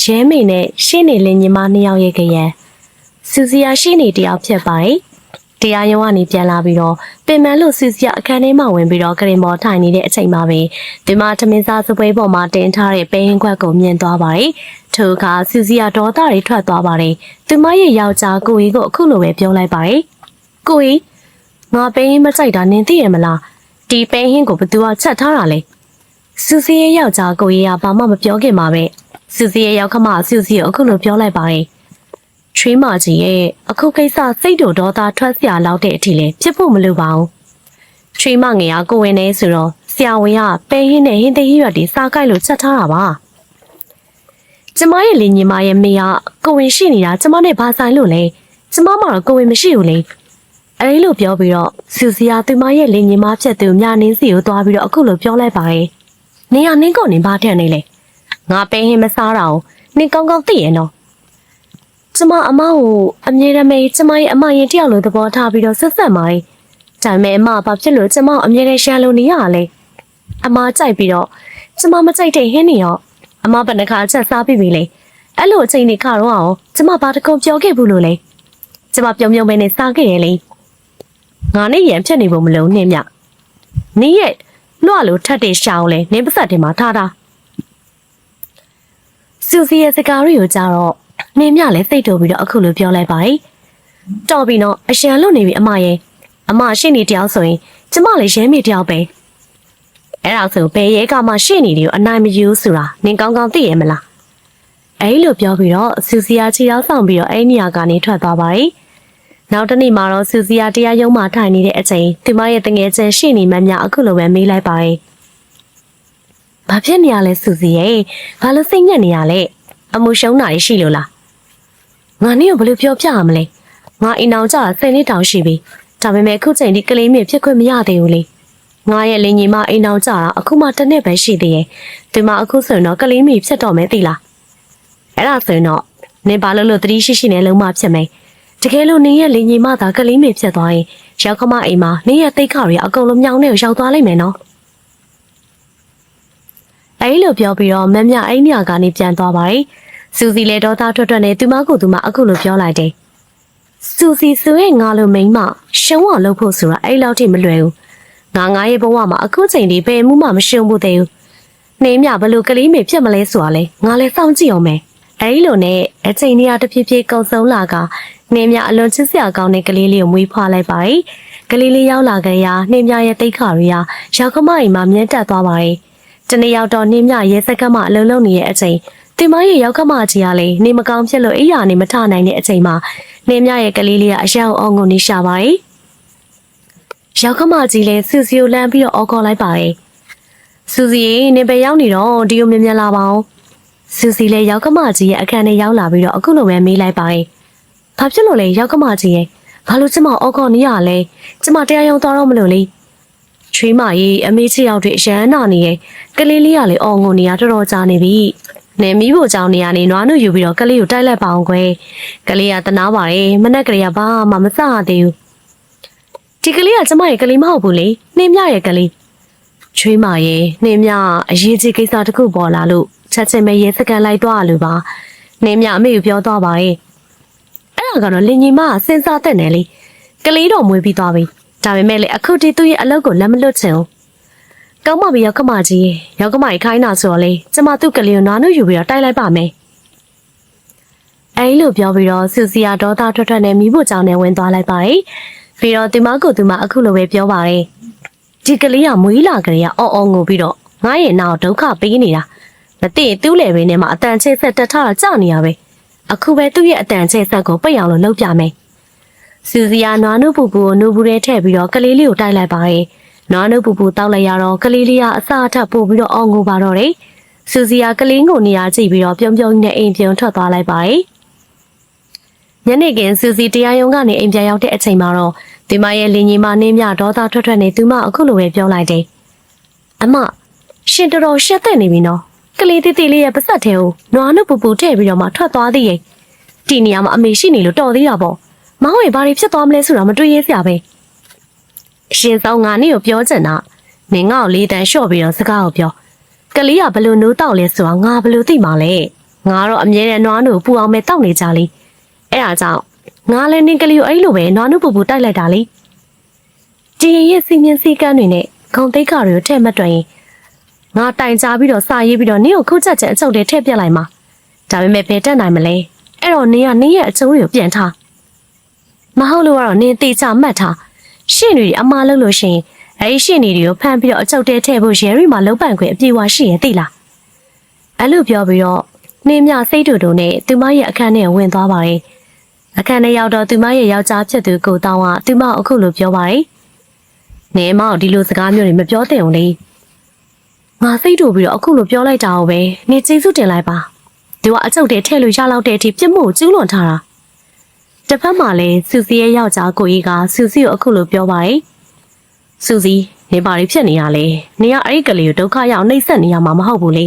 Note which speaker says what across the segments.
Speaker 1: ရဲမေနဲ့ရှင်းနေလင်းညီမနှစ်ယောက်ရဲ့ကြရန်စူစီယာရှင်းနေတယောက်ဖြစ်ပါတယ်တရားရုံးကနေပြန်လာပြီးတော့ပင်မလို့စူစီယာအခန်းထဲမှာဝင်ပြီးတော့ကရင်ပေါ်ထိုင်နေတဲ့အချိန်မှာပဲဒီမှာထမင်းစားစပွဲပေါ်မှာတင်ထားတဲ့ပဲဟင်းခွက်ကိုမြင်သွားပါတယ်ထို့အခါစူစီယာဒေါသတွေထွက်သွားပါတယ်သူမရဲ့ယောက်ျားကိုကြီးကိုအခုလိုပဲပြောလိုက်ပါတယ်ကိုကြီးငါပဲဟင်းမကြိုက်တာနင်သိရမလားဒီပဲဟင်းကိုဘသူကချက်ထားတာလဲစူစီရဲ့ယောက်ျားကိုကြီးကဘာမှမပြောခင်မှာပဲ စူစီရဲ့ယောက်ခမစူစီကိုအခုလိုပြောလိုက်ပါတယ်ချွေးမကြီးရဲ့အခုကိစ္စစိတ်တို့ဒေါသထွက်စရာလောက်တဲ့အထိလဲဖြစ်ဖို့မလိုပါဘူးချွေးမငယ်ကကိုဝင်နေဆိုတော့ဆရာဝန်ကပဲဟင်းနဲ့ဟင်းသေးရွက်တွေစားကိုက်လို့ချက်ထားတာပါကျမရဲ့လင်ညီမရဲ့မေကကိုဝင်ရှိနေတာကျမနဲ့ဘာဆိုင်လို့လဲကျမမှတော့ကိုဝင်မရှိဘူးလေအဲဒီလိုပြောပြီးတော့စူစီကသူမရဲ့လင်ညီမဖြစ်သူမြနင်းစီကိုသွားပြီးတော့အခုလိုပြောလိုက်ပါတယ်နေရနင်းကုန်နေဘာထက်နေလဲ ငါပဲဟင်းမစားတာကိုနင်ကောင်းကောင်းသိရနော်ကျမအမကိုအမြဲတမ်းကျမရဲ့အမရင်တယောက်လိုသဘောထားပြီးတော့ဆက်ဆက်ပါတယ်ဒါပေမဲ့အမဘာဖြစ်လို့ကျမကိုအမြဲတမ်းရှာလို့နေရလဲအမကြိုက်ပြီးတော့ကျမမကြိုက်တဲ့ဟင်းနေရောအမဘယ်နှခါချက်စားပြီးပြီလေအဲ့လိုအချိန်နေခါတော့အောင်ကျမဘာတကုံပြောခဲ့ဘူးလို့လဲကျမပြုံပြုံပဲနဲ့စားခဲ့ရလေငါနဲ့ရံဖြတ်နေဖို့မလုံးနဲ့မြနင်းရဲ့လွှလို့ထက်တဲ့ရှောင်းလဲနင်းပစက်တင်မှာထားတာ စူစီရဲ့စကားတွေကိုကြားတော့နင်းမြလည်းစိတ်တူပြီးတော့အခုလိုပြောလိုက်ပါတယ်တော်ပြီနော်အရှံလွတ်နေပြီအမရဲ့အမရှိနေတယောက်ဆိုရင်ကျမလည်းရဲမိတယောက်ပဲအဲ့ဒါဆိုဘယ်ရဲကမှရှင့်နေတယ်ကိုအနိုင်မယူဆိုတာနင်ကောင်းကောင်းသိရမလားအဲ့လိုပြောပြီးတော့စူစီယာခြေရောက်ဆောင်ပြီးတော့အဲ့နေရာကနေထွက်သွားပါတယ်နောက်တစ်နေ့မှာတော့စူစီယာတရားရုံးမှာထိုင်နေတဲ့အချိန်သူမရဲ့တငယ်ချင်းရှင့်နေမှန်းများအခုလိုပဲမေးလိုက်ပါတယ်။ ဘာဖြစ်နေရလဲစူစီရဲ့။ဘာလို့စိတ်ညစ်နေရလဲ။အမှုရှုံးတာရှိလို့လား။ငါနင့်ကိုဘယ်လိုပြောပြရမလဲ။ငါအိမ်အောင်ကြတာဆယ်နှစ်တောင်ရှိပြီ။ဒါပေမဲ့အခုချိန်ဒီကလေးမြင့်ဖြစ်ခွင့်မရသေးဘူးလေ။ငါရဲ့လင်ကြီးမအိမ်အောင်ကြတာအခုမှတစ်နှစ်ပဲရှိသေးရဲ့။ဒီမှာအခုဆိုရင်တော့ကလေးမြင့်ဖြစ်တော့မယ်သိလား။အဲ့ဒါဆိုရင်တော့နင်ဘာလို့လို့သတိရှိရှိနဲ့လုံးမဖြစ်မယ်။တကယ်လို့နင်ရဲ့လင်ကြီးမသာကလေးမြင့်ဖြစ်သွားရင်ရောက်ခမအိမ်မှာနင်ရဲ့တိတ်ခါတွေအကုန်လုံးမြောင်းနေကိုရောက်သွားလိမ့်မယ်နော်။ အဲ့လိုပြောပြီးတော့မမ်မြအိမ်မြကနေပြန်သွားပါတယ်။စူစီလည်းဒေါသထွက်ထွက်နဲ့သူမကိုသူမအခုလိုပြောလိုက်တယ်။စူစီဆိုရင်ငါလိုမိန်းမရှုံးအောင်လုပ်ဖို့ဆိုတာအဲ့လောက်ထိမလွယ်ဘူး။ငါငါရဲ့ဘဝမှာအခုချိန်ဒီဘယ်မှုမှမရှုံးဘူးသေးဘူး။နေမြဘလို့ကလေးမေဖြစ်မလဲဆိုတာလဲငါလည်းစောင့်ကြည့်အောင်မယ်။အဲ့လိုနဲ့အချိန်ကြီးတဖြည်းဖြည်းကုံဆုံးလာကနေမြအလွန်ချစ်စရာကောင်းတဲ့ကလေးလေးကိုမွေးဖွားလိုက်ပါတယ်။ကလေးလေးရောက်လာကြရာနေမြရဲ့တိတ်ခါရီယာရောက်ခမအိမ်မှာမြန်းတက်သွားပါတယ်။ တနေ့ရောက်တော့နေမြရဲ့စက်ကမှအလုံးလုံးနေတဲ့အချိန်တင်မရဲ့ရောက်ခမကြီးကလည်းနေမကောင်းဖြစ်လို့အိယာနေမထနိုင်တဲ့အချိန်မှာနေမြရဲ့ကလေးလေးကအရှောင်းအောင်ကိုနေရှာပါတယ်။ရောက်ခမကြီးလည်းစူစီကိုလမ်းပြီးတော့အော်ခေါ်လိုက်ပါတယ်။စူစီရေနေပဲရောက်နေတော့ဒီကိုမြင်မြင်လာပါအောင်။စူစီလည်းရောက်ခမကြီးရဲ့အခန်းထဲရောက်လာပြီးတော့အခုလိုပဲမေးလိုက်ပါတယ်။ဘာဖြစ်လို့လဲရောက်ကမကြီးရဲ့ဘာလို့ကျမအော်ခေါ်နေရလဲကျမတရားရုံသွားတော့မလို့လေ ချွေးမကြီးအမေချစ်ရောက်တဲ့အရန်နာနေရဲ့ကလေးလေးကလေအော်ငုံနေရတော်တော်ကြာနေပြီနေမီးဖို့ကြောင်နေရနေနွားနုယူပြီးတော့ကလေးကိုတိုက်လိုက်ပါအောင်ကွယ်ကလေးကတနာပါတယ်မနဲ့ကလေးကဘာမှမစရသေးဘူးဒီကလေးကကျမရဲ့ကလေးမဟုတ်ဘူးလေနှင်းမြရဲ့ကလေးချွေးမရဲ့နှင်းမြအရေးကြီးကိစ္စတစ်ခုပေါ်လာလို့ချက်ချင်းပဲရဲစကန်လိုက်သွားလို့ပါနှင်းမြအမေကိုပြောသွားပါရဲ့အဲ့ဒါကတော့လင်ကြီးမကစဉ်းစားတတ်နေလေကလေးတော်မွေးပြီးသွားပြီ ဒါပေမဲ့လေအခုတည်းသူ့ရဲ့အလုပ်ကိုလက်မလွတ်ချင်ဘူးကောင်းပါပြီရောက်ကမကြီးရောက်ကမကြီးခိုင်းတာဆိုတော့လေကျမသူ့ကလေးကိုနားနှုတ်ယူပြီးတော့တိုက်လိုက်ပါမယ်အဲ့လိုပြောပြီးတော့စူစီယာဒေါသထွက်ထွက်နဲ့မိဖို့ကြောင့်နဲ့ဝင်သွားလိုက်ပါတယ်ပြီးတော့ဒီမကိုသူမအခုလိုပဲပြောပါတယ်ဒီကလေးကမွေးလာကြရအော်အော်ငိုပြီးတော့ငါရဲ့နောက်ဒုက္ခပေးနေတာမသိရင်သူ့လေဘင်းထဲမှာအတန်ချဲ့ဆက်တက်ထားတာကြောက်နေရပဲအခုပဲသူ့ရဲ့အတန်ချဲဆက်ကိုပိတ်အောင်လို့လုပ်ပြမယ်။ စူစီယာနွားနုပူပူကိုနူဘူးထဲထည့်ပြီးတော့ကလေးလေးကိုတိုက်လိုက်ပါရဲ့။နွားနုပူပူတောက်လိုက်ရတော့ကလေးလေးကအစအထပ်ပို့ပြီးတော့အောင်းငိုပါတော့တယ်။စူစီယာကလေးကိုနေရာကြည့်ပြီးတော့ပြုံးပြုံးနဲ့အိမ်ပြုံထွက်သွားလိုက်ပါရဲ့။ညနေခင်းစူစီတရားရုံးကနေအိမ်ပြန်ရောက်တဲ့အချိန်မှာတော့ဒီမရဲ့လင်ကြီးမနှင်းမြဒေါသထွက်ထွက်နေသူမအခုလိုပဲပြောလိုက်တယ်။အမရှင်တော်တော်ရှက်တဲ့နေပြီနော်။ကလေးတိတိလေးရဲ့ပါစက်ထဲကိုနွားနုပူပူထည့်ပြီးတော့မှထွက်သွားသေးရဲ့။ဒီနေရာမှာအမေရှိနေလို့တော်သေးတာပေါ့ မောင်ရဲ့ဘာတွေဖြစ်သွားမလဲဆိုတာမတွေးရစရာပဲအရှင်ဆောင်ငါနေကိုပြောချင်တာနင်ငါ့ကိုလေးတန်းလျှော့ပြီးတော့စကားကိုပြောကလေးကဘလို့နိုးတောက်လဲဆိုတာငါဘလို့သိမှာလဲငါတော့အမြဲတမ်းနွားနို့ပူအောင်ပဲတောက်နေကြလေအဲ့ဒါကြောင့်ငါလည်းနင်းကလေးကိုအဲ့လိုပဲနွားနို့ပူပူတိုက်လိုက်တာလေဒီရဲ့စီမင်းစည်းကမ်းတွေနဲ့ဂုံတိတ်ခါတွေကိုထဲ့မတွင်ရင်ငါတိုင်ကြပြီးတော့စာရေးပြီးတော့နင်းကိုခုတ်ချက်ချက်အချုပ်တွေထည့်ပြလိုက်မှာဒါပေမဲ့ဘယ်တက်နိုင်မလဲအဲ့တော့နင်းကနင်းရဲ့အကျိုးတွေကိုပြန်ထား မဟုတ်လို့ကတော့နင်းတေချာမှတ်ထားရှင့်တွေအမားလို့လို့ရှရင်အဲ့ဒီရှင့်တွေကိုဖမ်းပြီးတော့အချုပ်တဲထည့်ဖို့ရဲရီမှာလုံးပန်ခွင့်အပြေအဝရှိရင်သိလားအဲ့လိုပြောပြီးတော့နင်းမြစိတ်တူတူနဲ့သူမရဲ့အခန်းထဲဝင်သွားပါတယ်အခန်းထဲရောက်တော့သူမရဲ့ယောက်ျားဖြစ်သူကိုတောင်းကသူမအခုလိုပြောပါတယ်နေမောင်ဒီလိုစကားမျိုးတွေမပြောသင့်အောင်လေငါစိတ်တူပြီးတော့အခုလိုပြောလိုက်တာ ਉਹ ပဲနေကျေးဇူးတင်လိုက်ပါသူကအချုပ်တဲထည့်လို့ရလောက်တဲ့အထိပြစ်မှုကိုကျူးလွန်ထားတာ တစ်ဖက်မှာလည်းစူစီရဲ့ယောက်ျားကိုကြီးကစူစီကိုအခုလိုပြောပါတယ်စူစီနေပါရီဖြစ်နေရလေနေကအဲ့ဒီကလေးကိုဒုက္ခရောက်နှိပ်စက်နေရမှာမဟုတ်ဘူးလေ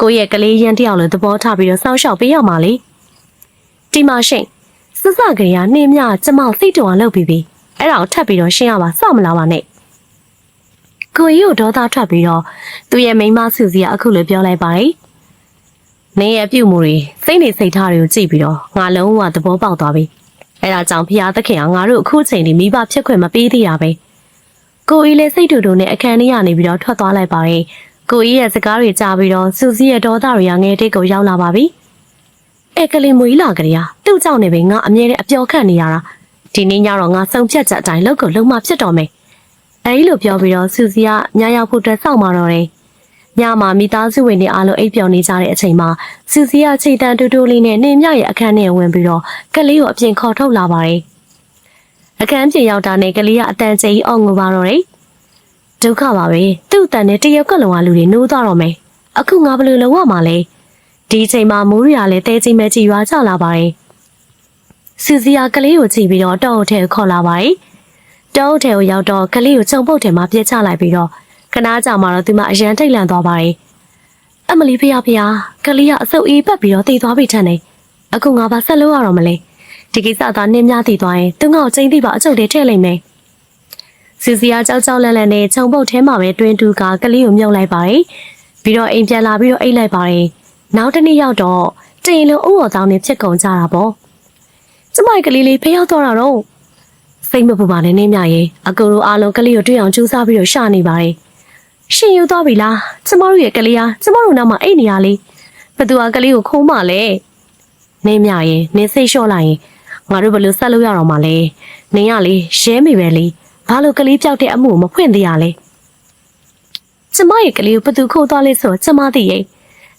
Speaker 1: ကိုယ့်ရဲ့ကလေးရန်တယောက်လိုသဘောထားပြီးတော့စောင့်ရှောက်ပေးရမှာလေဒီမှာရှင်စစကလေးကနှင်းမြကျမစိတ်တော်အောင်လုပ်ပြီးပြီအဲ့ဒါကိုထပ်ပြီးတော့ရှင်းရပါစောင့်မလာပါနဲ့ကိုကြီးကိုဒေါသထွက်ပြီးတော့သူ့ရဲ့မိန်းမစူစီကအခုလိုပြောလိုက်ပါတယ်နေရဲ့ပြုတ်မှုတွေစိတ်နေစိတ်ထားတွေကိုကြည့်ပြီးတော့ငါလုံးဝသဘောပေါက်သွားပြီ အဲ့ဒါကြောင့်ဖျားသခင်ကငါတို့အခုချိန်ဒီမိဘဖြစ်ခွင့်မပေးသေးတာပဲကိုကြီးလည်းစိတ်တူတူနဲ့အခန်းထဲကနေပြီးတော့ထွက်သွားလိုက်ပါတယ်ကိုကြီးရဲ့စကားတွေကြားပြီးတော့စူစီရဲ့ဒေါသတွေကငယ်တိတ်ကိုရောက်လာပါပြီအဲကလေးမွေးလာကြရသူ့ကြောင့်နေပဲငါအမြဲတမ်းအပျော်ခန့်နေရတာဒီနေ့ညတော့ငါစုံဖြတ်ချက်အတိုင်းလောက်ကိုလုံးမဖြစ်တော်မယ်အဲဒီလိုပြောပြီးတော့စူစီကညရောက်ဖို့အတွက်စောင့်มาတော့တယ် ညမှာမိသားစုဝင်တွေအားလုံးအိပ်ပျော်နေကြတဲ့အချိန်မှာစူစီကချိန်တန်တူတူလေးနဲ့နေမြရဲ့အခန်းထဲဝင်ပြီးတော့ကလေးကိုအပြင်ခေါ်ထုတ်လာပါတယ်။အခန်းပြင်ရောက်တာနဲ့ကလေးကအတန်ကျကြီးအော်ငိုပါတော့တယ်။ဒုက္ခပါပဲ။သူ့အတန်နဲ့တရုတ်ကလုံးဝလူတွေနိုးသွားတော့မယ်။အခုငါဘယ်လိုလုပ်ရမှာလဲ။ဒီအချိန်မှာမိုးရီယာလည်းတဲကြီးမဲကြီးရွာချလာပါတယ်။စူစီကကလေးကိုကြည့်ပြီးတော့တောအုပ်ထဲခေါ်လာပါတယ်။တောအုပ်ထဲကိုရောက်တော့ကလေးကိုချုံပုတ်ထဲမှာပြစ်ချလိုက်ပြီးတော့ ခဏကြာမှတော့သူမအရန်ထိတ်လန့်သွားပါတယ်။အမလီဖေရဖေရကလေးကအဆုပ်အေးပတ်ပြီးတော့တည်သွားပြီထန်တယ်။အခုငါဘာဆက်လုပ်ရတော့မလဲ။ဒီကိစ္စသာနင်းများတည်သွားရင်သူငါ့ကိုချိန်သိပါအချုပ်တွေထည့်လိုက်မယ်။စီစီယာကြောက်ကြောက်လန့်လန့်နဲ့ခြုံပုတ်ထဲမှာပဲတွင်းတူကကလေးကိုမြုပ်လိုက်ပါတယ်။ပြီးတော့အိမ်ပြန်လာပြီးတော့အိတ်လိုက်ပါတယ်။နောက်တစ်နေ့ရောက်တော့တင်လုံးဥော်တောင်းနေဖြစ်ကုန်ကြတာပေါ့။ကျမကလေးလေးဖေးရောက်တော့တာတော့စိတ်မပူပါနဲ့နင်းမြရဲ့အကူတို့အားလုံးကလေးကိုတွေ့အောင်ကြိုးစားပြီးတော့ရှာနေပါတယ်။ ရှင်ယူသွားပြီလားကျမတို့ရဲ့ကလေးဟာကျမတို့နောက်မှာအိတ်နေရလေဘသူကကလေးကိုခုံးမလဲနေမြရင်နေစိတ်လျှော့လိုက်ရင်ငါတို့ဘယ်လိုဆက်လို့ရတော့မှာလဲနင်ကလေရဲမိပဲလေဘာလို့ကလေးပြောက်တဲ့အမှုကိုမဖွင့်သေးရလဲကျမရဲ့ကလေးကိုဘသူခိုးသွားလဲဆိုတော့ကျမသိရဲ့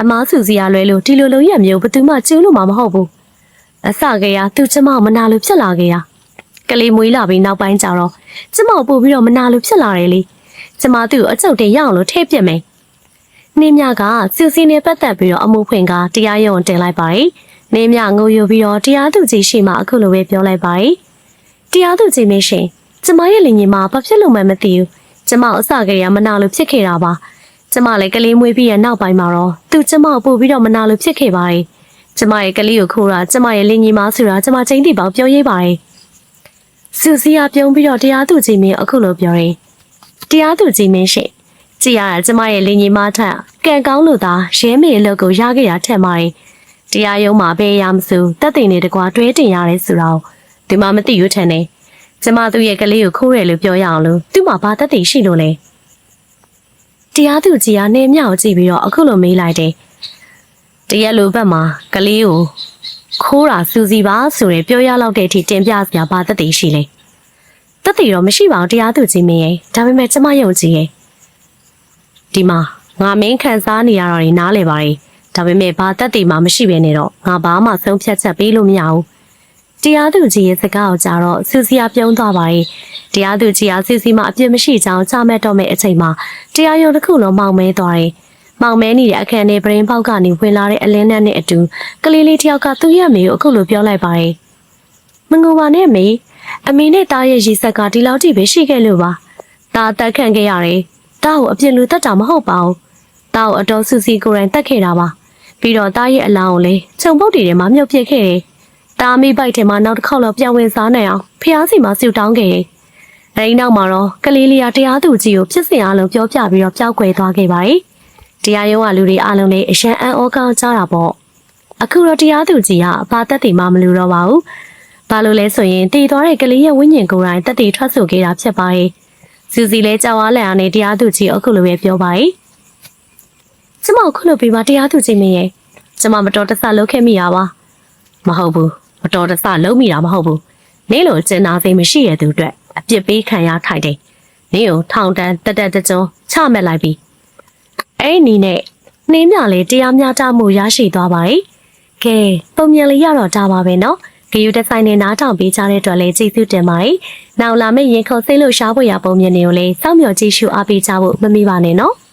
Speaker 1: အမားစုစီရလွဲလို့ဒီလိုလုံးရမျိုးဘသူမှကျူးလို့မှမဟုတ်ဘူးအစကရသူကျမကိုမနာလို့ဖြစ်လာခဲ့ရကလေးမွေးလာပြီးနောက်ပိုင်းကျတော့ကျမကိုပို့ပြီးတော့မနာလို့ဖြစ်လာတယ်လေ ကျမသူ့ကိုအချုပ်တင်ရအောင်လို့ထည့်ပြစ်မယ်။နေမြကစူစီနဲ့ပတ်သက်ပြီးတော့အမှုဖွင့်ကတရားရုံးတင်လိုက်ပါတယ်။နေမြငိုယူပြီးတော့တရားသူကြီးရှိမှအခုလိုပဲပြောလိုက်ပါတယ်။တရားသူကြီးမင်းရှင်ကျမရဲ့လင်ကြီးမှာဘာဖြစ်လို့မှမသိဘူး။ကျမအစကတည်းကမနာလို့ဖြစ်ခဲ့တာပါ။ကျမလည်းကလေးမွေးပြီးရနောက်ပိုင်းမှာတော့သူကျမကိုပို့ပြီးတော့မနာလို့ဖြစ်ခဲ့ပါတယ်။ကျမရဲ့ကလေးကိုခိုးတာကျမရဲ့လင်ကြီးမှာဆိုတာကျမချင်းတိပေါပြောရေးပါတယ်။စူစီယာပြုံးပြီးတော့တရားသူကြီးမင်းအခုလိုပြောရင် တရားသူကြီးမင်းရှိကြည်ရတာကျမရဲ့လင်ကြီးမထက်ကံကောင်းလို့သာရဲမေအလုပ်ကိုရခဲ့တာထက်မှရင်တရားရုံးမှာဘယ်ရမစို့တက်တင်နေတကွာတွဲတင်ရတယ်ဆိုတော့ဒီမှမသိဘူးထင်တယ်ကျမသူ့ရဲ့ကလေးကိုခိုးတယ်လို့ပြောရအောင်လို့သူ့မှာဘာတက်တင်ရှိလို့လဲတရားသူကြီးကနေမြောက်ကြည့်ပြီးတော့အခုလိုမေးလိုက်တယ်တရားလိုဘက်မှာကလေးကိုခိုးတာစူစီပါဆိုရယ်ပြောရလောက်တဲ့အထိတင်ပြစရာဘာတက်တင်ရှိလဲ တက်တည်တော့မရှိပါဘူးတရားသူကြီးမင်းရဲ့ဒါပေမဲ့ကျမယုံကြည်ရဲ့ဒီမှာငါမင်းခံစားနေရတာတွေနားလေပါရဲ့ဒါပေမဲ့ဘာတက်တည်မှမရှိဘဲနဲ့တော့ငါဘာမှဆုံးဖြတ်ချက်ပေးလို့မရဘူးတရားသူကြီးရဲ့စကားကိုကြားတော့စူစီယာပြုံးသွားပါရဲ့တရားသူကြီးကစူစီမအပြစ်မရှိကြောင်းချမှတ်တော့မယ့်အချိန်မှာတရားရုံးတစ်ခုလုံးမောင်မဲသွားတယ်မောင်မဲနေတဲ့အခန်းထဲပရင်ပေါက်ကနေဝင်လာတဲ့အလင်းနဲ့နဲ့အတူကလေးလေးတယောက်ကသူ့ရဲ့မေကိုအခုလိုပြောလိုက်ပါတယ်မငိုပါနဲ့မေ အမေနဲ့တားရဲ့ရည်ဆက်ကဒီလောက်ထိပဲရှိခဲ့လို့ပါ။တားတက်ခံခဲ့ရတယ်။တားကိုအပြစ်လူတက်တာမဟုတ်ပါဘူး။တားကိုအတော်စုစီကိုယ်တိုင်တက်ခဲ့တာပါ။ပြီးတော့တားရဲ့အလောင်းကိုလေခြုံပုတ်တီထဲမှာမြုပ်ပစ်ခဲ့တယ်။တားမိပိုက်ထဲမှာနောက်တစ်ခေါက်တော့ပြောင်းဝင်စားနိုင်အောင်ဖျားစီမှာဆူတောင်းခဲ့တယ်။အဲဒီနောက်မှာတော့ကလေးလေးကတရားသူကြီးကိုဖြစ်စဉ်အလုံးပြောပြပြီးတော့ပျောက်ကွယ်သွားခဲ့ပါတယ်။တရားရုံးကလူတွေအားလုံးလည်းအရှမ်းအံ့ဩကောင်းကြတာပေါ့။အခုတော့တရားသူကြီးကဘာသက်တည်မှမလူတော့ပါဘူး ဘာလို့လဲဆိုရင်တည်သွားတဲ့ကလေးရဲ့ဝိညာဉ်ကိုယ်တိုင်တက်တည်ထွက်ဆိုခဲ့တာဖြစ်ပါရဲ့စူစီလဲကြောက်အားလန့်အားနဲ့တရားသူကြီးအခုလိုပဲပြောပါရဲ့ကျမအခုလိုပြပါတရားသူကြီးမင်းရဲ့ကျမမတော်တဆလုပ်ခဲ့မိရပါမဟုတ်ဘူးမတော်တဆလုပ်မိတာမဟုတ်ဘူးနေလို့ကျင်နာစိတ်မရှိရသူအတွက်အပြစ်ပေးခံရထိုင်တယ်နေကိုထောင်တန်းတက်တက်တကြုံချမဲ့လိုက်ပြီအဲ့ဒီနဲ့နှင်းမြလေးတရားမျှတမှုရရှိသွားပါရဲ့ကဲပုံမြင်လေးရတော့ဒါပါပဲနော် ဂယူတက်ဆိုင်နဲ့နားထောင်ပေးကြတဲ့အတွက်လည်းကျေးဇူးတင်ပါတယ်။နောက်လာမယ့်ရင်ခုန်စိတ်လို့ရှားဖို့ရပုံမြင်တွေကိုလည်းစောင့်မျှော်ကြည့်ရှုအားပေးကြဖို့မမေ့ပါနဲ့နော်။